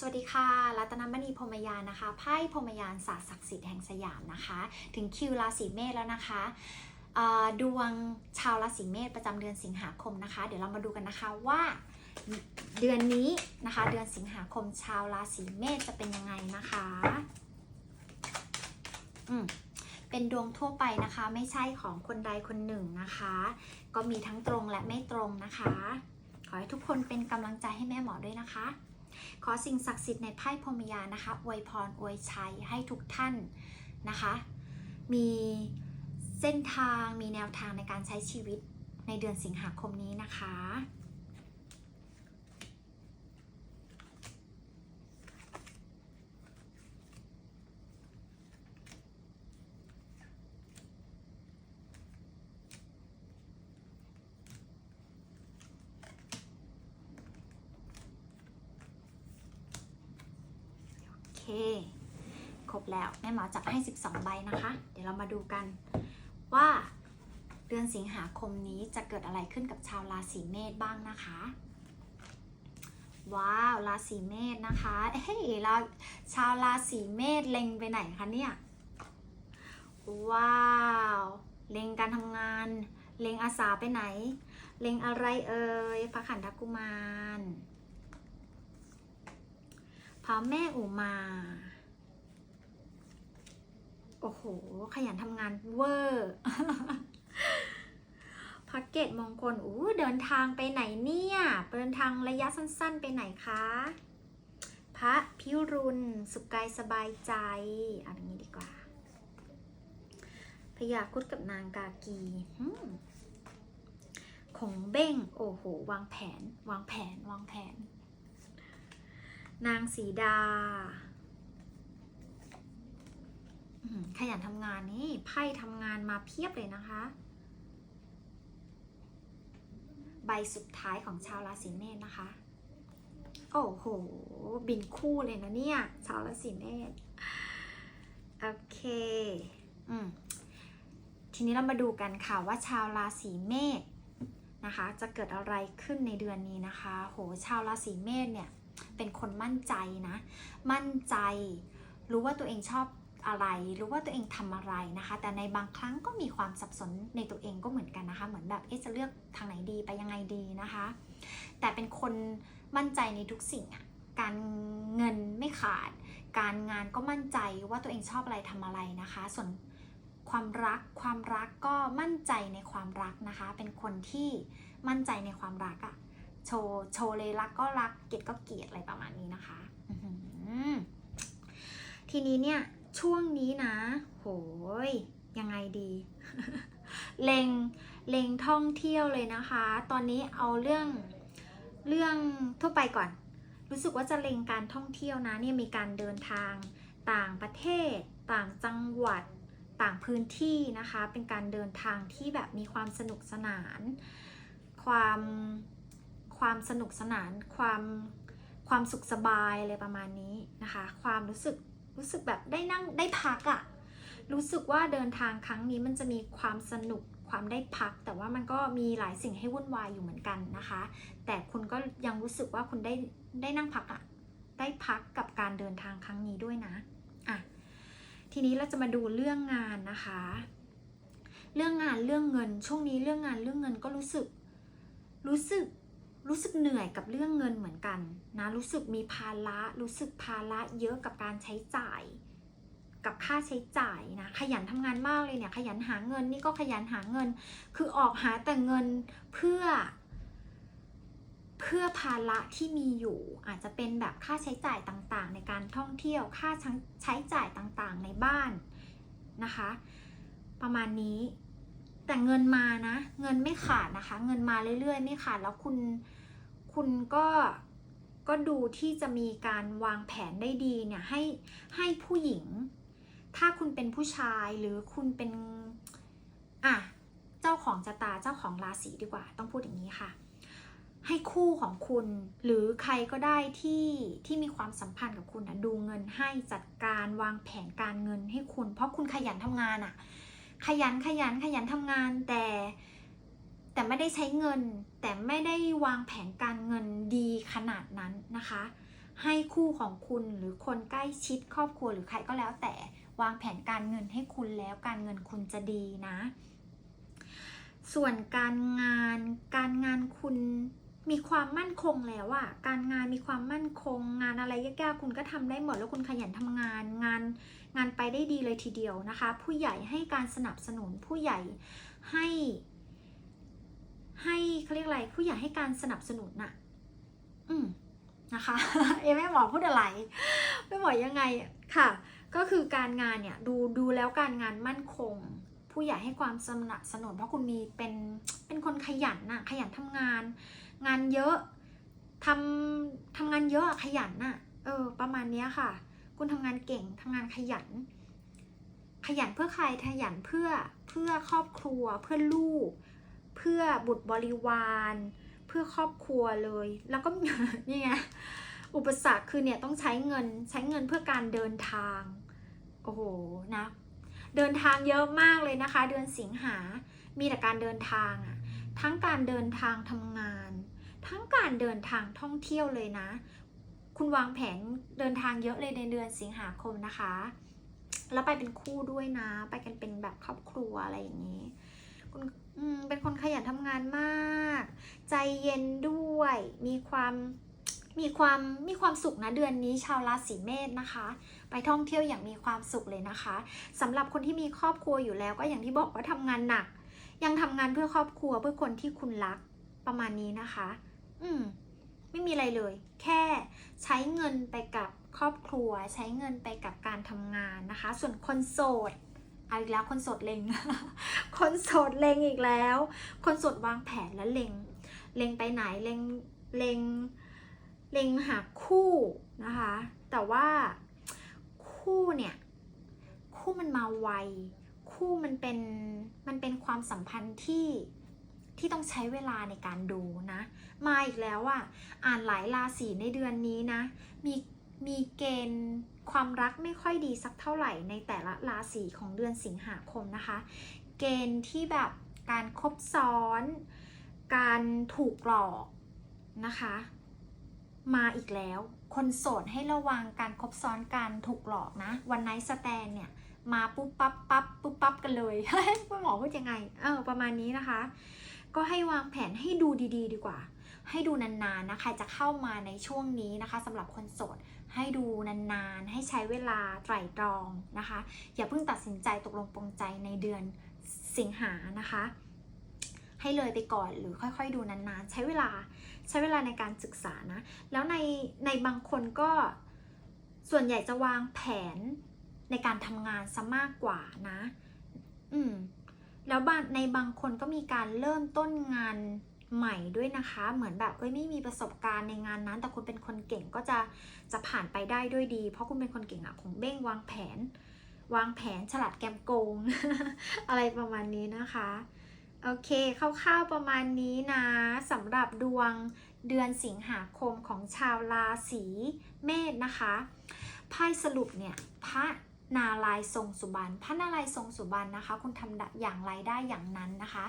สวัสดีค่ะรัตนมณีพรมยานนะคะไพ่พรมยานศาสตร์ศักดิ์สิทธิ์แห่งสยามนะคะ ถึงคิวราศีเมษแล้วนะคะดวงชาวราศีเมษประจำเดือนสิงหาคมนะคะ เดี๋ยวเรามาดูกันนะคะว่าเดือนนี้นะคะ เดือนสิงหาคมชาวราศีเมษจะเป็นยังไงนะคะอืมเป็นดวงทั่วไปนะคะ ไม่ใช่ของคนใดคนหนึ่งนะคะ ก็มีทั้งตรงและไม่ตรงนะคะ ขอให้ทุกคนเป็นกำลังใจให้แม่หมอด้วยนะคะ ขอสิ่งศักดิ์สิทธิ์ในไพ่พรมยานนะคะอวยพรอวยชัยให้ทุกท่านนะคะ มีเส้นทางมีแนวทางในการใช้ชีวิตในเดือนสิงหาคมนี้นะคะ เคครบแล้วแม่หมอจับให้ 12 ใบนะคะ เดี๋ยวเรามาดูกันว่าเดือนสิงหาคมนี้จะเกิดอะไรขึ้นกับชาวราศีเมษบ้างนะคะ ว้าวราศีเมษนะคะเฮ้ยเราชาวราศีเมษเล็งไปไหนคะเนี่ยว้าวเล็งการทำงาน เล็งอาสาไปไหน เล็งอะไรเอ่ยพระขันธกุมาร พระแม่อุมา โอ้โห ขยันทำงานเวอร์พักเกตมงคลอู้เดินทางไปไหนเนี่ย เดินทางระยะสั้น ๆ ไปไหนคะ พระพิรุณ สุขกายสบายใจเอาอย่างนี้ดีกว่าพยาคุดกับนางกากีหืมขงเบ้ง โอ้โห วางแผน วางแผน วางแผน นางสีดา ขยันทำงานนี่ไพ่ทำงานมาเพียบเลยนะคะ ใบสุดท้ายของชาวราศีเมษนะคะ โอ้โห บินคู่เลยนะเนี่ย ชาวราศีเมษโอเค อืมทีนี้เรามาดูกันค่ะว่าชาวราศีเมษนะคะ จะเกิดอะไรขึ้นในเดือนนี้นะคะ โห ชาวราศีเมษเนี่ย เป็นคนมั่นใจนะ มั่นใจ รู้ว่าตัวเองชอบอะไร รู้ว่าตัวเองทำอะไรนะคะ แต่ในบางครั้งก็มีความสับสนในตัวเองก็เหมือนกันนะคะ เหมือนแบบเอ๊ะจะเลือกทางไหนดีไปยังไงดีนะคะ แต่เป็นคนมั่นใจในทุกสิ่งอะการเงินไม่ขาด การงานก็มั่นใจว่าตัวเองชอบอะไรทำอะไรนะคะ ส่วนความรักความรักก็มั่นใจในความรักนะคะ เป็นคนที่มั่นใจในความรักอะ โชว์โชว์เลยรักก็รักเกลียดก็เกลียดอะไรประมาณนี้นะคะอื้อหือทีนี้เนี่ยช่วงนี้นะ โหยยังไงดี เลงเลงท่องเที่ยวเลยนะคะ ตอนนี้เอาเรื่องเรื่องทั่วไปก่อน รู้สึกว่าจะเลงการท่องเที่ยวนะเนี่ยมีการเดินทางต่างประเทศ ต่างจังหวัดต่างพื้นที่นะคะ เป็นการเดินทางที่แบบมีความสนุกสนาน ความ ความสนุกสนาน ความความสุขสบายอะไรประมาณนี้นะคะ ความรู้สึกรู้สึกแบบได้นั่งได้พักอะรู้สึกว่าเดินทางครั้งนี้มันจะมีความสนุกความได้พัก แต่ว่ามันก็มีหลายสิ่งให้วุ่นวายอยู่เหมือนกันนะคะ แต่คุณก็ยังรู้สึกว่าคุณได้ได้นั่งพักอะได้พักกับการเดินทางครั้งนี้ด้วยนะอะทีนี้เราจะมาดูเรื่องงานนะคะ เรื่องงานเรื่องเงิน ช่วงนี้เรื่องงานเรื่องเงินก็รู้สึก รู้สึก รู้สึกเหนื่อยกับเรื่องเงินเหมือนกันนะรู้สึกมีภาระรู้สึกภาระเยอะกับการใช้จ่าย กับค่าใช้จ่ายนะขยันทำงานมากเลยเนี่ยขยันหาเงินนี่ก็ขยันหาเงิน คือออกหาแต่เงินเพื่อ เพื่อภาระที่มีอยู่อาจจะเป็นแบบค่าใช้จ่ายต่างๆ ในการท่องเที่ยวค่าใช้จ่ายต่างๆในบ้านนะคะ ประมาณนี้ แต่เงินมานะ เงินไม่ขาดนะคะ เงินมาเรื่อยๆ ไม่ขาดแล้วคุณคุณก็ก็ดูที่จะมีการวางแผนได้ดีเนี่ยให้ให้ผู้หญิง ถ้าคุณเป็นผู้ชายหรือคุณเป็นอะเจ้าของชะตาเจ้าของราศีดีกว่า ต้องพูดอย่างนี้ค่ะ ให้คู่ของคุณหรือใครก็ได้ที่ที่มีความสัมพันธ์กับคุณนะดูเงินให้จัดการวางแผนการเงินให้คุณ เพราะคุณขยันทำงานอะ ขยันขยันขยันทำงานแต่ แต่ไม่ได้ใช้เงิน แต่ไม่ได้วางแผนการเงินดีขนาดนั้นนะคะ ให้คู่ของคุณหรือคนใกล้ชิดครอบครัวหรือใครก็แล้วแต่วางแผนการเงินให้คุณแล้วการเงินคุณจะดีนะ ส่วนการงานการงานคุณมีความมั่นคงแล้วอะการงานมีความมั่นคง งานอะไรยากๆคุณก็ทำได้หมดแล้วคุณขยันทำงานงาน งานไปได้ดีเลยทีเดียวนะคะ ผู้ใหญ่ให้การสนับสนุนผู้ใหญ่ให้ ให้เขาเรียกอะไร ผู้ใหญ่ให้การสนับสนุนน่ะ อืมนะคะ เอะแม่หมอพูดอะไรแม่หมอยังไงค่ะ ก็คือการงานเนี่ยดูดูแล้วการงานมั่นคง ผู้ใหญ่ให้ความสนับสนุนเพราะคุณมีเป็นเป็นคนขยันน่ะขยันทำงาน งานเยอะทำทำงานเยอะขยันน่ะเออ ประมาณนี้ค่ะ คุณทำงานเก่งทำงานขยัน ขยันเพื่อใครขยันเพื่อเพื่อครอบครัว เพื่อลูก เพื่อบุตรบริวาร เพื่อครอบครัวเลย แล้วก็นี่ไงอุปสรรคคือเนี่ยต้องใช้เงินใช้เงินเพื่อการเดินทาง โอ้โหนะเดินทางเยอะมากเลยนะคะ เดือนสิงหา มีแต่การเดินทางอะทั้งการเดินทางทำงาน ทั้งการเดินทางท่องเที่ยวเลยนะ คุณวางแผนเดินทางเยอะเลยในเดือนสิงหาคมนะคะ แล้วไปเป็นคู่ด้วยนะ ไปกันเป็นแบบครอบครัวอะไรอย่างนี้ คุณเป็นคนขยันทำงานมาก ใจเย็นด้วย มีความมีความมีความสุขนะเดือนนี้ชาวราศีเมษนะคะ ไปท่องเที่ยวอย่างมีความสุขเลยนะคะสำหรับคนที่มีครอบครัวอยู่แล้วก็อย่างที่บอกว่าทำงานหนัก ยังทำงานเพื่อครอบครัวเพื่อคนที่คุณรักประมาณนี้นะคะ อืม ไม่มีอะไรเลย แค่ใช้เงินไปกับครอบครัว ใช้เงินไปกับการทำงานนะคะ ส่วนคนโสดเอาอีกแล้วคนโสดเลง คนโสดเลงอีกแล้ว คนโสดวางแผนแล้วเลง เลงไปไหน เลง เลง เลงหาคู่นะคะ แต่ว่าคู่เนี่ย คู่มันมาไว คู่มันเป็น มันเป็นความสัมพันธ์ที่ ที่ต้องใช้เวลาในการดูนะ มาอีกแล้วอะอ่านหลายราศีในเดือนนี้นะ มีมีเกณฑ์ความรักไม่ค่อยดีสักเท่าไหร่ในแต่ละราศีของเดือนสิงหาคมนะคะ เกณฑ์ที่แบบการคบซ้อน การถูกหลอกนะคะ มาอีกแล้ว คนโสดให้ระวังการคบซ้อนการถูกหลอกนะ วันไนสแตนเนี่ยมาปุ๊บปั๊บปั๊บปุ๊บปั๊บกันเลยคุณหมอพูดยังไง เออประมาณนี้นะคะ ก็ให้วางแผนให้ดูดี ๆ ดีกว่า ให้ดูนานๆนะใครจะเข้ามาในช่วงนี้นะคะสำหรับคนโสดให้ดูนานๆ ให้ใช้เวลาไตร่ตรองนะคะ อย่าเพิ่งตัดสินใจตกลงปรงใจในเดือนสิงหานะคะ ให้เลยไปก่อนหรือค่อย ๆ ดูนานๆ ใช้เวลาใช้เวลาในการศึกษานะแล้วในในบางคนก็ส่วนใหญ่จะวางแผนในการทำงานซะมากกว่านะ อืม แล้วบางในบางคนก็มีการเริ่มต้นงานใหม่ด้วยนะคะ เหมือนแบบเอ้ยไม่มีประสบการณ์ในงานนั้น แต่คุณเป็นคนเก่งก็จะจะผ่านไปได้ด้วยดี เพราะคุณเป็นคนเก่งอะของเบ้งวางแผน วางแผนฉลาดแกมโกง อะไรประมาณนี้นะคะ โอเคคร่าวๆประมาณนี้นะสำหรับดวงเดือนสิงหาคมของชาวราศีเมษนะคะไพ่สรุปเนี่ยพระ นาลายทรงสุบรรณพระนาลายทรงสุบรรณนะคะ คุณทำอย่างไรได้อย่างนั้นนะคะ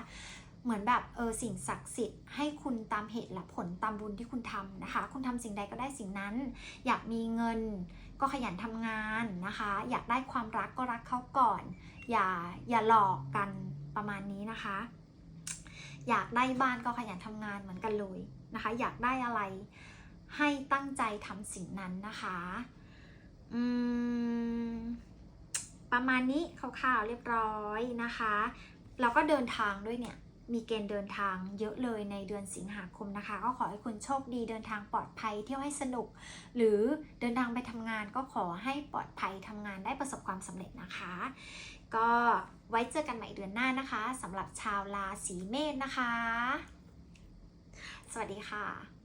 เหมือนแบบเออสิ่งศักดิ์สิทธิ์ให้คุณตามเหตุและผลตามบุญที่คุณทำนะคะ คุณทำสิ่งใดก็ได้สิ่งนั้น อยากมีเงินก็ขยันทำงานนะคะ อยากได้ความรักก็รักเขาก่อน อย่าอย่าหลอกกันประมาณนี้นะคะ อยากได้บ้านก็ขยันทำงานเหมือนกันเลยนะคะ อยากได้อะไรให้ตั้งใจทำสิ่งนั้นนะคะ อืม ประมาณนี้คร่าวๆเรียบร้อยนะคะแล้วก็เดินทางด้วยเนี่ยมีเกณฑ์เดินทางเยอะเลยในเดือนสิงหาคมนะคะ ก็ขอให้คุณโชคดีเดินทางปลอดภัยเที่ยวให้สนุก หรือเดินทางไปทำงานก็ขอให้ปลอดภัยทำงานได้ประสบความสำเร็จนะคะ ก็ไว้เจอกันใหม่เดือนหน้านะคะสำหรับชาวราศีเมษนะคะ สวัสดีค่ะ